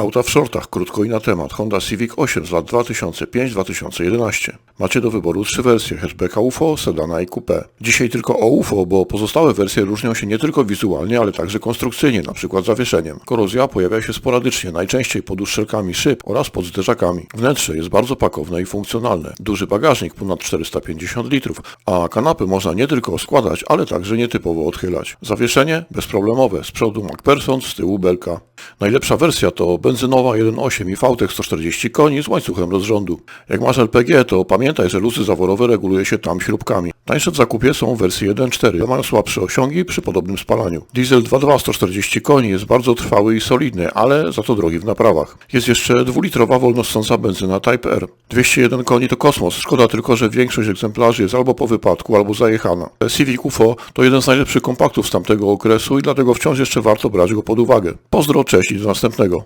Auta w shortach, krótko i na temat. Honda Civic 8 z lat 2005-2011. Macie do wyboru trzy wersje, hatchbacka UFO, sedana i coupé. Dzisiaj tylko o UFO, bo pozostałe wersje różnią się nie tylko wizualnie, ale także konstrukcyjnie, np. zawieszeniem. Korozja pojawia się sporadycznie, najczęściej pod uszczelkami szyb oraz pod zderzakami. Wnętrze jest bardzo pakowne i funkcjonalne. Duży bagażnik, ponad 450 litrów, a kanapy można nie tylko składać, ale także nietypowo odchylać. Zawieszenie bezproblemowe, z przodu MacPherson, z tyłu belka. Najlepsza wersja to benzynowa 1.8 i VTEC 140 koni z łańcuchem rozrządu. Jak masz LPG, to pamiętaj, że luzy zaworowe reguluje się tam śrubkami. Tańsze w zakupie są wersje 1.4, mają słabsze osiągi przy podobnym spalaniu. Diesel 2.2 140 koni jest bardzo trwały i solidny, ale za to drogi w naprawach. Jest jeszcze dwulitrowa wolnossąca benzyna Type R. 201 koni to kosmos, szkoda tylko, że większość egzemplarzy jest albo po wypadku, albo zajechana. Civic UFO to jeden z najlepszych kompaktów z tamtego okresu i dlatego wciąż jeszcze warto brać go pod uwagę. Pozdro, cześć i do następnego.